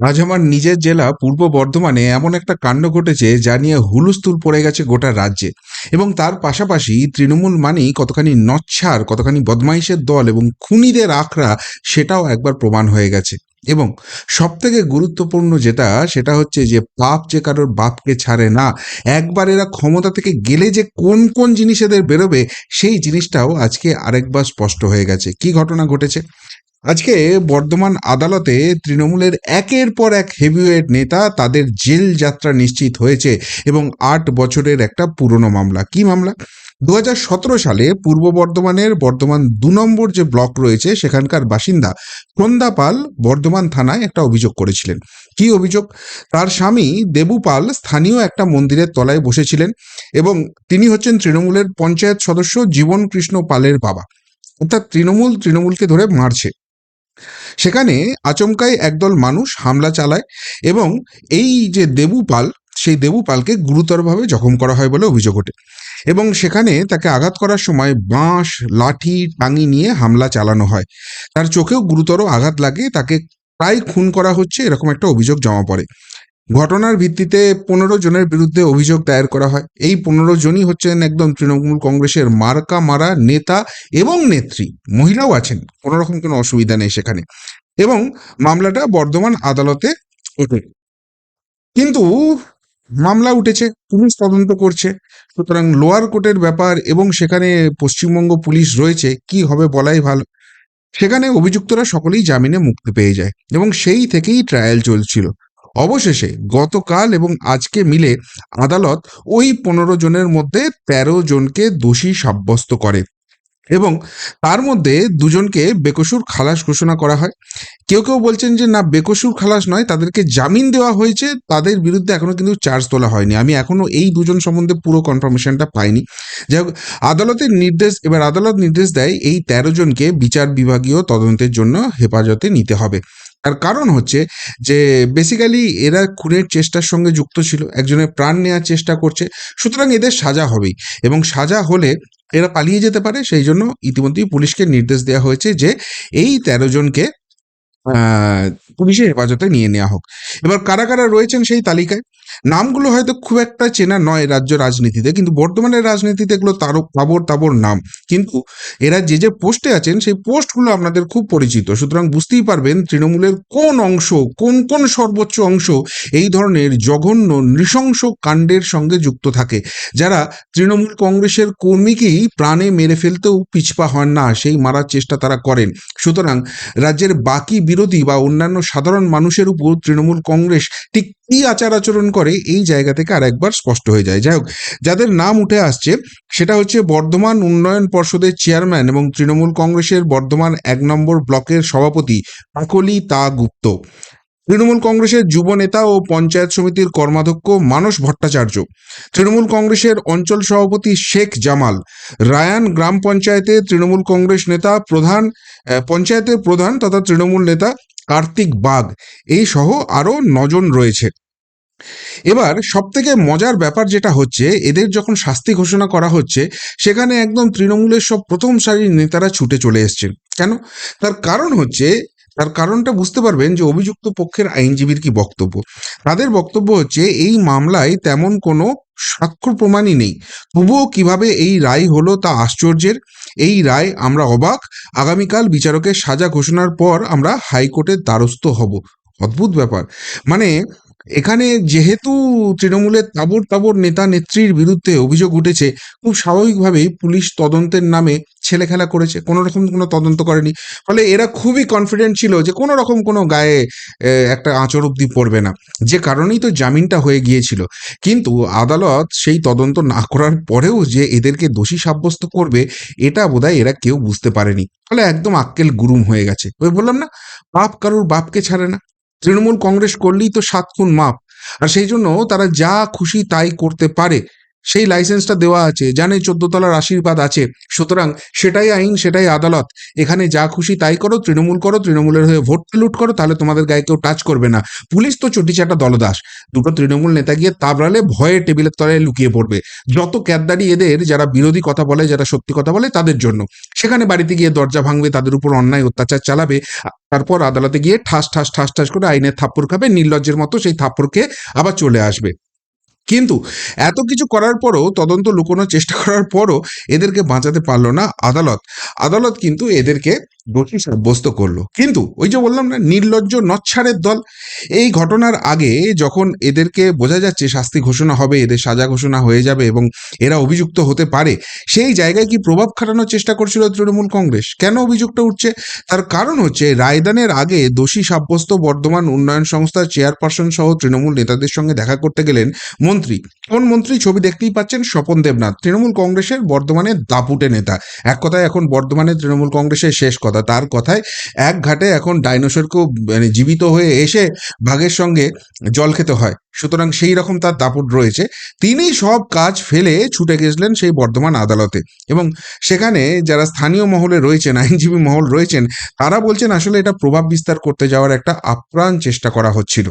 আজ আমার নিজের জেলা পূর্ব বর্ধমানে এমন একটা কাণ্ড ঘটেছে যা নিয়ে হুলস্থুল পড়ে গেছে গোটা রাজ্যে। এবং তার পাশাপাশি তৃণমূল মানেই কতখানি নচ্ছার, কতখানি বদমাইশের দল এবং খুনিদের আখড়া, সেটাও একবার প্রমাণ হয়ে গেছে। এবং সব থেকে গুরুত্বপূর্ণ যেটা, সেটা হচ্ছে যে পাপ যে কারোর বাপকে ছাড়ে না, একবার এরা ক্ষমতা থেকে গেলে যে কোন কোন জিনিস এদের বেরোবে, সেই জিনিসটাও আজকে আরেকবার স্পষ্ট হয়ে গেছে। কি ঘটনা ঘটেছে? আজকে বর্ধমান আদালতে তৃণমূলের একের পর এক হেভিওয়েট নেতা তাদের জেল যাত্রা নিশ্চিত হয়েছে এবং আট বছরের একটা পুরনো মামলা। কি মামলা? দু হাজার সতেরো সালে পূর্ব বর্ধমানের বর্ধমান দু নম্বর যে ব্লক রয়েছে, সেখানকার বাসিন্দা সন্ধ্যা বর্ধমান থানায় একটা অভিযোগ করেছিলেন। কি অভিযোগ? তার স্বামী দেবু পাল স্থানীয় একটা মন্দিরের তলায় বসেছিলেন এবং তিনি হচ্ছেন তৃণমূলের পঞ্চায়েত সদস্য জীবন কৃষ্ণ পালের বাবা। অর্থাৎ তৃণমূল তৃণমূলকে ধরে মারছে। সেখানে আচমকাই একদল মানুষ হামলা চালায় এবং এই যে দেবু পাল সেই দেবু পালকে গুরুতরভাবে জখম করা হয় বলে অভিযোগ ওঠে এবং সেখানে তাকে আঘাত করার সময় বাঁশ, লাঠি, টাঙি নিয়ে হামলা চালানো হয়। তার চোখেও গুরুতর আঘাত লাগে, তাকে প্রায় খুন করা হচ্ছে এরকম একটা অভিযোগ জমা পড়ে। ঘটনার ভিত্তিতে পনেরো জনের বিরুদ্ধে অভিযোগ দায়ের করা হয়। এই পনেরো জনই হচ্ছেন একদম তৃণমূল কংগ্রেসের মার্কা মারা নেতা এবং নেত্রী। মহিলাও আছেন কোনো রকম কোনো অসুবিধা নেই সেখানে। এবং মামলাটা বর্ধমান আদালতে ওঠে। কিন্তু মামলা উঠেছে, পুলিশ তদন্ত করছে। সুতরাং লোয়ার কোর্টের ব্যাপার এবং সেখানে পশ্চিমবঙ্গ পুলিশ রয়েছে, কি হবে বলাই ভালো। সেখানে অভিযুক্তরা সকলেই জামিনে মুক্তি পেয়ে যায় এবং সেই থেকেই ট্রায়াল চলছিল। অবশেষে গতকাল এবং আজকে মিলে আদালত ওই পনেরো জনের মধ্যে তেরো জনকে দোষী সাব্যস্ত করে এবং তার মধ্যে দুজনকে বেকসুর খালাস ঘোষণা করা হয়। কেউ কেউ বলছেন যে, না, বেকসুর খালাস নয়, তাদেরকে জামিন দেওয়া হয়েছে, তাদের বিরুদ্ধে এখনও কিন্তু চার্জ তোলা হয়নি। আমি এখনও এই দুজন সম্বন্ধে পুরো কনফার্মেশনটা পাইনি। যাই হোক আদালতের নির্দেশ, এবার আদালত নির্দেশ দেয় এই তেরো জনকে বিচার বিভাগীয় তদন্তের জন্য হেফাজতে নিতে হবে। তার কারণ হচ্ছে যে বেসিক্যালি এরা খুনের চেষ্টার সঙ্গে যুক্ত ছিল, একজনের প্রাণ নেওয়ার চেষ্টা করছে, সুতরাং এদের সাজা হবেই। এবং সাজা হলে এরা পালিয়ে যেতে পারে, সেই জন্য ইতিমধ্যেই পুলিশকে নির্দেশ দেওয়া হয়েছে যে, এই তেরো জনকে পুলিশের হেফাজতে নিয়ে নেওয়া হোক। এবার কারা কারা রয়েছেন সেই তালিকায়? নামগুলো হয়তো খুব একটা চেনা নয় রাজ্য রাজনীতিতে, কিন্তু বর্তমানের রাজনীতিতে এগুলো তারও তাবর তাবর নাম। কিন্তু এরা যে যে পোস্টে আছেন, সেই পোস্টগুলো আপনাদের খুব পরিচিত। সুতরাং বুঝতেই পারবেন তৃণমূলের কোন অংশ, কোন কোন সর্বোচ্চ অংশ এই ধরনের জঘন্য, নৃশংস কাণ্ডের সঙ্গে যুক্ত থাকে, যারা তৃণমূল কংগ্রেসের কর্মীকেই প্রাণে মেরে ফেলতেও পিছপা হন না, সেই মারার চেষ্টা তারা করেন। সুতরাং রাজ্যের বাকি বিরোধী বা অন্যান্য সাধারণ মানুষের উপর তৃণমূল কংগ্রেস ঠিক কী আচার আচরণ করে, এই জায়গা থেকে আর একবার স্পষ্ট হয়ে যায়। যাই হোক, যাদের নাম উঠে আসছে, সেটা হচ্ছে বর্ধমান উন্নয়ন পর্ষদের চেয়ারম্যান এবং তৃণমূল কংগ্রেসের বর্ধমান এক নম্বর ব্লকের সভাপতি পাকলি তা গুপ্ত। তৃণমূল কংগ্রেসের যুব নেতা ও পঞ্চায়েত সমিতির কর্মাধ্যক্ষ মানস ভট্টাচার্য, তৃণমূল কংগ্রেসের অঞ্চল সভাপতি শেখ জামাল, রায়ান গ্রাম পঞ্চায়েতে তৃণমূল কংগ্রেস নেতা প্রধান পঞ্চায়েতের প্রধান তথা তৃণমূল নেতা কার্তিক বাগ, এই সহ আরও নজন রয়েছে। এবার সব থেকে মজার ব্যাপার যেটা হচ্ছে, এদের যখন শাস্তি ঘোষণা করা হচ্ছে, সেখানে একদম তৃণমূলের সব প্রথম সারির নেতারা ছুটে চলে এসছেন। কেন? তার কারণ হচ্ছে তার কারণটা বুঝতে পারবেন যে অভিযুক্ত পক্ষের আইনজীবীর কি বক্তব্য। তাদের বক্তব্য হচ্ছে, এই মামলায় তেমন কোনো স্বাক্ষর প্রমাণই নেই। তবুও কীভাবে এই রায় হলো তা আশ্চর্যের। এই রায় আমরা অবাক। আগামীকাল বিচারকের সাজা ঘোষণার পর আমরা হাইকোর্টের দ্বারস্থ হব। অদ্ভুত ব্যাপার। মানে এখানে যেহেতু তৃণমূলের তাবর তাবর নেতা নেত্রীর বিরুদ্ধে অভিযোগ উঠেছে, খুব স্বাভাবিকভাবেই পুলিশ তদন্তের নামে ছেলে খেলা করেছে। কোনো রকম কোনো তদন্ত করেনি। ফলে এরা খুবই কনফিডেন্ট ছিল যে কোনো রকম কোনো গায়ে একটা আঁচড় অব্দি পড়বে না। যে কারণেই তো জামিনটা হয়ে গিয়েছিল। কিন্তু আদালত সেই তদন্ত না করার পরেও যে এদেরকে দোষী সাব্যস্ত করবে, এটা বোধহয় এরা কেউ বুঝতে পারেনি। ফলে একদম আক্কেল গুরুম হয়ে গেছে। ওই বললাম না, বাপ কারুর বাপকে ছাড়ে না। তৃণমূল কংগ্রেস করলেই তো সাত খুন মাপ। আর সেই জন্য তারা যা খুশি তাই করতে পারে। সেই লাইসেন্সটা দেওয়া আছে। জানে চোদ্দ তলার আশীর্বাদ আছে। সুতরাং সেটাই আইন, সেটাই আদালত। এখানে যা খুশি তাই করো, তৃণমূল করো, তৃণমূলের হয়ে ভোট লুট করো, তাহলে তোমাদের গায়ে কেউ টাচ করবে না। পুলিশ তো চটিচাটা দলদাস। দুটো তৃণমূল নেতা গিয়ে তাবড়ালে ভয়ে টেবিলের তলায় লুকিয়ে পড়বে। যত ক্যাদদারি এদের, যারা বিরোধী কথা বলে, যারা সত্যি কথা বলে, তাদের জন্য। সেখানে বাড়িতে গিয়ে দরজা ভাঙবে, তাদের উপর অন্যায় অত্যাচার চালাবে। তারপর আদালতে গিয়ে ঠাস ঠাস ঠাস ঠাস করে আইনের থাপ্পড় খাবে, নির্লজ্জের মতো সেই থাপ্পড় খেয়ে আবার চলে আসবে। কিন্তু এত কিছু করার পরও, তদন্ত লুকোনোর চেষ্টা করার পরও এদেরকে বাঁচাতে পারল না আদালত। আদালত কিন্তু এদেরকে দোষী সাব্যস্ত করল। কিন্তু ওই যে বললাম না, নির্লজ্জ, নচ্ছারের দল, এই ঘটনার আগে যখন এদেরকে বোঝা যাচ্ছে শাস্তি ঘোষণা হবে, এদের সাজা ঘোষণা হয়ে যাবে এবং এরা অভিযুক্ত হতে পারে, সেই জায়গায় কি প্রভাব খাটানোর চেষ্টা করছিল তৃণমূল কংগ্রেস? কেন অভিযোগটা উঠছে? তার কারণ হচ্ছে রায়দানের আগে দোষী সাব্যস্ত বর্ধমান উন্নয়ন সংস্থার চেয়ারপারসন সহ তৃণমূল নেতাদের সঙ্গে দেখা করতে গেলেন মন্ত্রী। কোন মন্ত্রী? ছবি দেখতেই পাচ্ছেন স্বপন দেবনাথ, তৃণমূল কংগ্রেসের বর্ধমানের দাপুটে নেতা। এক কথায় এখন বর্ধমানে তৃণমূল কংগ্রেসের শেষ কথা। তার কথায় এক ঘাটে এখন ডাইনোসরকেও মানে জীবিত হয়ে এসে ভাগের সঙ্গে জল খেতে হয়। সুতরাং সেই রকম তার দাপট রয়েছে। তিনি সব কাজ ফেলে ছুটে গেছিলেন সেই বর্ধমান আদালতে এবং সেখানে যারা স্থানীয় মহলে রয়েছেন, আইনজীবী মহল রয়েছেন, তারা বলছেন আসলে এটা প্রভাব বিস্তার করতে যাওয়ার একটা আপ্রাণ চেষ্টা করা হচ্ছিল।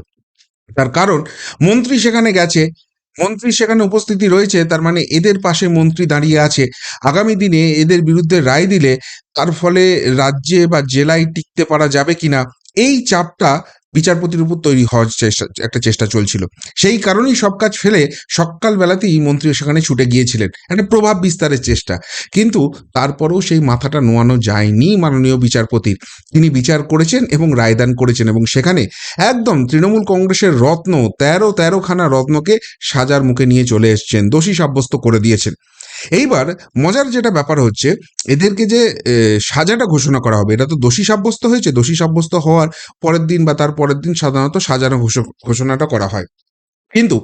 তার কারণ মন্ত্রী সেখানে গেছে মন্ত্রী সেখানে উপস্থিতি রয়েছে, তার মানে এদের পাশে মন্ত্রী দাঁড়িয়ে আছে। আগামী দিনে এদের বিরুদ্ধে রায় দিলে তার ফলে রাজ্যে বা জেলায় টিকতে পারা যাবে কিনা, এই চাপটা বিচারপতির উপর তৈরি হওয়ার চেষ্টা, একটা চেষ্টা চলছিল। সেই কারণেই সব কাজ ফেলে সকালবেলাতেই মন্ত্রী সেখানে ছুটে গিয়েছিলেন। একটা প্রভাব বিস্তারের চেষ্টা। কিন্তু তারপরেও সেই মাথাটা নোয়ানো যায়নি মাননীয় বিচারপতির তিনি বিচার করেছেন এবং রায়দান করেছেন এবং সেখানে একদম তৃণমূল কংগ্রেসের রত্ন, তেরো তেরোখানা রত্নকে সাজার মুখে নিয়ে চলে এসছেন। দোষী সাব্যস্ত করে দিয়েছেন। এইবার মজার যেটা ব্যাপার হচ্ছে, এদেরকে যে সাজাটা ঘোষণা করা হবে, এটা তো দোষী সাব্যস্ত হয়েছে, দোষী সাব্যস্ত হওয়ার পরের দিন বা তার পরের দিন সাধারণত সাজানো ঘোষ- ঘোষণাটা করা হয়। কিন্তু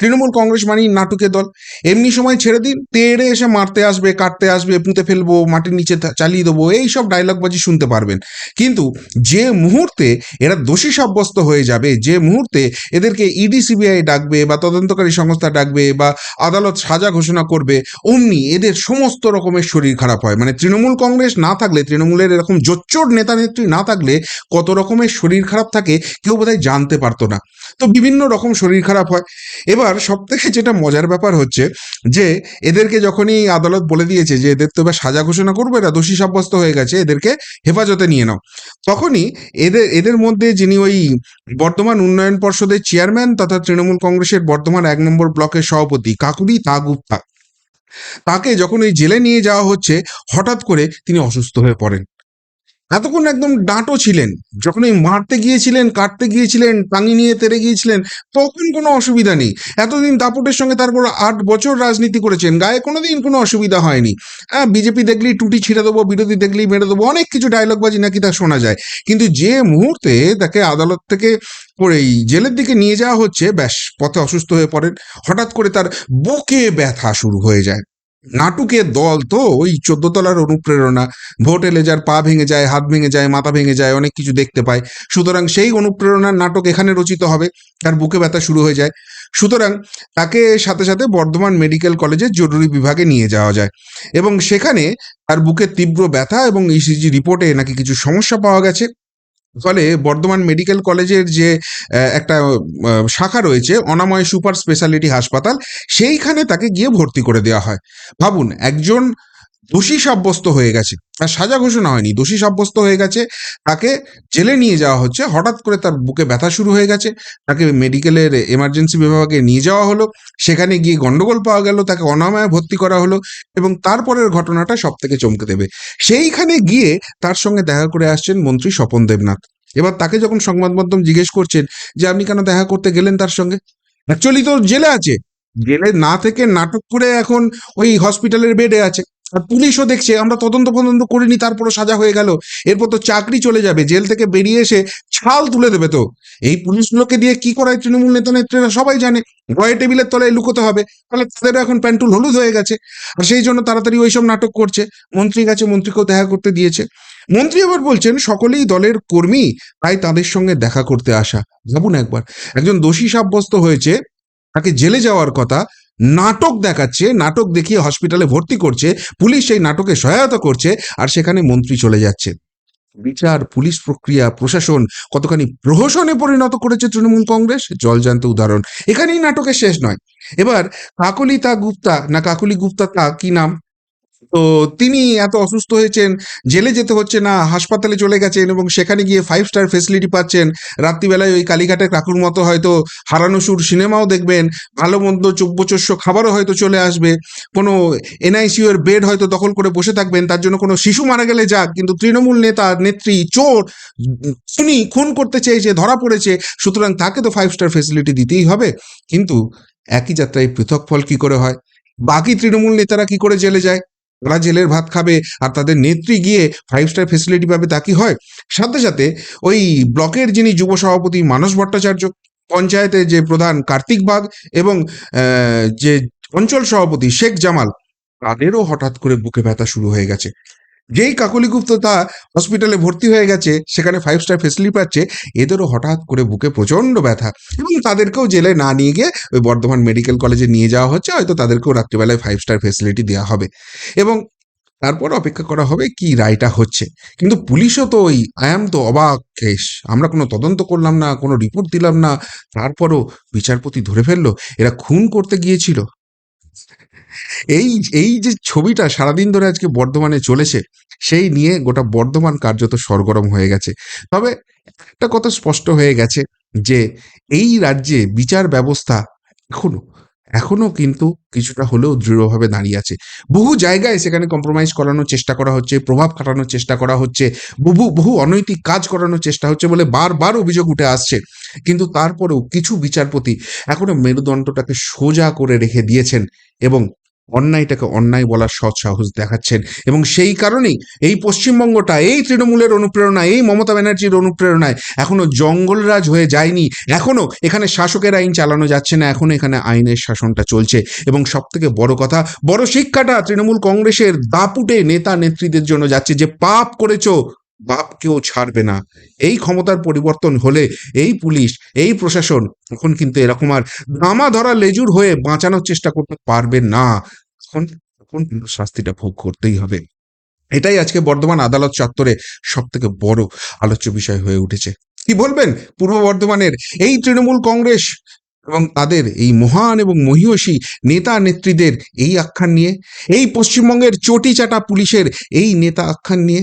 তৃণমূল কংগ্রেস মানেই নাটকের দল। এমনি সময় ছেড়ে দিন, তেড়ে এসে মারতে আসবে, কাটতে আসবে, পুঁতে ফেলব, মাটির নিচে চালিয়ে দেবো, এই সব ডায়লগবাজি শুনতে পারবেন। কিন্তু যে মুহূর্তে এরা দোষী সাব্যস্ত হয়ে যাবে, যে মুহূর্তে এদেরকে ইডি সিবিআই ডাকবে বা তদন্তকারী সংস্থা ডাকবে বা আদালত সাজা ঘোষণা করবে, অমনি এদের সমস্ত রকমের শরীর খারাপ হয়। মানে তৃণমূল কংগ্রেস না থাকলে, তৃণমূলের এরকম জোচ্চোর নেতা নেত্রী না থাকলে কত রকমের শরীর খারাপ থাকে, কেউ বোধহয় জানতে পারতো না। তো বিভিন্ন রকম শরীর খারাপ হয়। এবার সব থেকে যেটা মজার ব্যাপার হচ্ছে যে, এদেরকে যখনই আদালত বলে দিয়েছে যে, এদের তো এবার সাজা ঘোষণা করবে এরা দোষী সাব্যস্ত হয়ে গেছে, এদেরকে হেফাজতে নিয়ে নাও। তখনই এদের এদের মধ্যে যিনি ওই বর্তমান উন্নয়ন পর্ষদের চেয়ারম্যান তথা তৃণমূল কংগ্রেসের বর্তমান এক নম্বর ব্লকের সভাপতি কাকুরি তা গুপ্তা, তাকে যখন এই জেলে নিয়ে যাওয়া হচ্ছে, হঠাৎ করে তিনি অসুস্থ হয়ে পড়েন। এতক্ষণ একদম ডাঁটো ছিলেন। যখন এই মারতে গিয়েছিলেন, কাটতে গিয়েছিলেন, টাঙি নিয়ে তেড়ে গিয়েছিলেন, তখন কোনো অসুবিধা নেই। এতদিন দাপটের সঙ্গে তারপর আট বছর রাজনীতি করেছেন, গায়ে কোনোদিন কোনো অসুবিধা হয়নি। হ্যাঁ বিজেপি দেখলেই টুটি ছিঁড়ে দেবো, বিরোধী দেখলেই মেরে দেবো, অনেক কিছু ডায়লগবাজি নাকি তা শোনা যায়। কিন্তু যে মুহূর্তে তাকে আদালত থেকে পরে এই জেলের দিকে নিয়ে যাওয়া হচ্ছে, ব্যাস, পথে অসুস্থ হয়ে পড়েন। হঠাৎ করে তার বুকে ব্যথা শুরু হয়ে যায়। নাটকের দল তো, ওই চোদ্দ তলার অনুপ্রেরণা। ভোট এলে যার পা ভেঙে যায়, হাত ভেঙে যায়, মাথা ভেঙে যায়, অনেক কিছু দেখতে পায়। সুতরাং সেই অনুপ্রেরণার নাটক এখানে রচিত হবে, তার বুকে ব্যথা শুরু হয়ে যায়। সুতরাং তাকে সাথে সাথে বর্ধমান মেডিকেল কলেজের জরুরি বিভাগে নিয়ে যাওয়া যায়। এবং সেখানে তার বুকে তীব্র ব্যথা এবং ইসিজি রিপোর্টে নাকি কিছু সমস্যা পাওয়া গেছে। ফলে বর্ধমান মেডিকেল কলেজের যে একটা শাখা রয়েছে, অনাময় সুপার স্পেশালিটি হাসপাতাল, সেইখানে তাকে গিয়ে ভর্তি করে দেওয়া হয়। ভাবুন, একজন দোষী সাব্যস্ত হয়ে গেছে। তার সাজা ঘোষণা হয়নি, দোষী সাব্যস্ত হয়ে গেছে, তাকে জেলে নিয়ে যাওয়া হচ্ছে, হঠাৎ করে তার বুকে ব্যথা শুরু হয়ে গেছে, তাকে মেডিকেলের এমার্জেন্সি বিভাগে নিয়ে যাওয়া হলো, সেখানে গিয়ে গন্ডগোল পাওয়া গেল, তাকে অনাময়ে ভর্তি করা হলো এবং তারপরের ঘটনাটা সব থেকে চমকে দেবে। সেইখানে গিয়ে তার সঙ্গে দেখা করে আসছেন মন্ত্রী স্বপন দেবনাথ। এবার তাকে যখন সংবাদ মাধ্যম জিজ্ঞেস করছেন যে, আপনি কেন দেখা করতে গেলেন তার সঙ্গে? অ্যাকচুয়ালি তো জেলে আছে। জেলে না থেকে নাটক করে এখন ওই হসপিটালের বেডে আছে। পুলিশও দেখছে, আমরা তদন্ত ফদন্ত করিনি, তারপরও সাজা হয়ে গেল। এরপর তো চাকরি চলে যাবে, জেল থেকে বেরিয়ে এসে ছাল তুলে দেবে তো। এই পুলিশগুলোকে দিয়ে কি করায় তৃণমূল নেতা নেত্রীরা সবাই জানে ভয়ে টেবিলের তলায় লুকোতে হবে, তাহলে তাদেরও এখন প্যান্টুল হলুদ হয়ে গেছে। আর সেই জন্য তাড়াতাড়ি ওইসব নাটক করছে মন্ত্রী গেছে মন্ত্রীকেও দেখা করতে দিয়েছে। মন্ত্রী আবার বলছেন, সকলেই দলের কর্মী, তাই তাদের সঙ্গে দেখা করতে আসা। ভাবুন একবার। একজন দোষী সাব্যস্ত হয়েছে, তাকে জেলে যাওয়ার কথা নাটক দেখাচ্ছে, নাটক দেখিয়ে হসপিটালে ভর্তি করছে, পুলিশ সেই নাটকে সহায়তা করছে আর সেখানে মন্ত্রী চলে যাচ্ছে। বিচার, পুলিশ প্রক্রিয়া, প্রশাসন কতখানি প্রহসনে পরিণত করেছে তৃণমূল কংগ্রেস? জলজান্ত উদাহরণ। এখানেই নাটকের শেষ নয়। এবার কাকলি তা গুপ্তা, না কাকলি গুপ্তা তা কি নাম? তো তিনি এত অসুস্থ হয়েছেন, জেলে যেতে হচ্ছে না, হাসপাতালে চলে গেছেন এবং সেখানে গিয়ে ফাইভ স্টার ফেসিলিটি পাচ্ছেন। রাত্রিবেলায় ওই কালীঘাটের কাকুর মতো হয়তো হারানো সুর সিনেমাও দেখবেন, ভালো মন্দ চব্যচস্য খাবারও হয়তো চলে আসবে, কোনো এনআইসিউ এর বেড হয়তো দখল করে বসে থাকবেন, তার জন্য কোনো শিশু মারা গেলে যাক, কিন্তু তৃণমূল নেতা, নেত্রী, চোর, খুনি খুন করতে চেয়েছে, ধরা পড়েছে, সুতরাং তাকে তো ফাইভ স্টার ফেসিলিটি দিতেই হবে। কিন্তু একই যাত্রায় পৃথক ফল কি করে হয়? বাকি তৃণমূল নেতারা কি করে জেলে যায়? ওরা জেলের ভাত খাবে আর তাদের নেত্রী গিয়ে ফাইভ স্টার ফেসিলিটি পাবে, তা কি হয়? সাথে সাথে ওই ব্লকের যিনি যুব সভাপতি মানস ভট্টাচার্য পঞ্চায়েতের যে প্রধান কার্তিক বাগ এবং যে অঞ্চল সভাপতি শেখ জামাল, তাদেরও হঠাৎ করে বুকে ব্যথা শুরু হয়ে গেছে। যেই কাকলি গুপ্ত তা হসপিটালে ভর্তি হয়ে গেছে, সেখানে ফাইভ স্টার ফেসিলিটি পাচ্ছে, এদেরও হঠাৎ করে বুকে প্রচণ্ড ব্যথা। এবং তাদেরকেও জেলে না নিয়ে গিয়ে ওই বর্ধমান মেডিকেল কলেজে নিয়ে যাওয়া হচ্ছে, হয়তো তাদেরকেও রাত্রিবেলায় ফাইভ স্টার ফেসিলিটি দেওয়া হবে। এবং তারপর অপেক্ষা করা হবে কি রায়টা হচ্ছে। কিন্তু পুলিশও তো ওই আয়াম তো অবাক কেস আমরা কোনো তদন্ত করলাম না, কোনো রিপোর্ট দিলাম না। তারপরও বিচারপতি ধরে ফেলল, এরা খুন করতে গিয়েছিল। এই এই যে ছবিটা সারাদিন ধরে আজকে বর্ধমানে চলেছে সেই নিয়ে গোটা বর্ধমান কার্যত সরগরম হয়ে গেছে। তবে একটা কথা স্পষ্ট হয়ে গেছে যে, এই রাজ্যে বিচার ব্যবস্থা এখনও এখনও কিন্তু কিছুটা হলেও দৃঢ়ভাবে দাঁড়িয়ে আছে। বহু জায়গায় সেখানে কম্প্রোমাইজ করানোর চেষ্টা করা হচ্ছে, প্রভাব খাটানোর চেষ্টা করা হচ্ছে, বহু বহু অনৈতিক কাজ করানোর চেষ্টা হচ্ছে বলে বারবার অভিযোগ উঠে আসছে। কিন্তু তারপরেও কিছু বিচারপতি এখনও মেরুদণ্ডটাকে সোজা করে রেখে দিয়েছেন এবং অন্যায়টাকে অন্যায় বলার সৎ সাহস দেখাচ্ছেন। এবং সেই কারণেই এই পশ্চিমবঙ্গটা, এই তৃণমূলের অনুপ্রেরণায়, এই মমতা ব্যানার্জির অনুপ্রেরণায় এখনও জঙ্গলরাজ হয়ে যায়নি। এখনও এখানে শাসকের আইন চালানো যাচ্ছে না, এখনও এখানে আইনের শাসনটা চলছে। এবং সব থেকে বড় কথা, বড় শিক্ষাটা তৃণমূল কংগ্রেসের দাপুটে নেতা নেত্রীদের জন্য যাচ্ছে যে, পাপ করেছ বাপ কেউ ছাড়বে না। এই ক্ষমতার পরিবর্তন হলে এই পুলিশ, এই প্রশাসন তখন কিন্তু এরকম আর দামা ধরা লেজুর হয়ে বাঁচানোর চেষ্টা করতে পারবে না। তখন তখন কিন্তু শাস্তিটা ভোগ করতেই হবে। এটাই আজকে বর্ধমান আদালত চত্বরে সব থেকে বড় আলোচ্য বিষয় হয়ে উঠেছে। কি বলবেন? পূর্ব বর্ধমানের এই তৃণমূল কংগ্রেস এবং তাদের এই মহান এবং মহিয়সী নেতা নেত্রীদের এই আখ্যান নিয়ে, এই পশ্চিমবঙ্গের চটি চাটা পুলিশের এই নেতা আখ্যান নিয়ে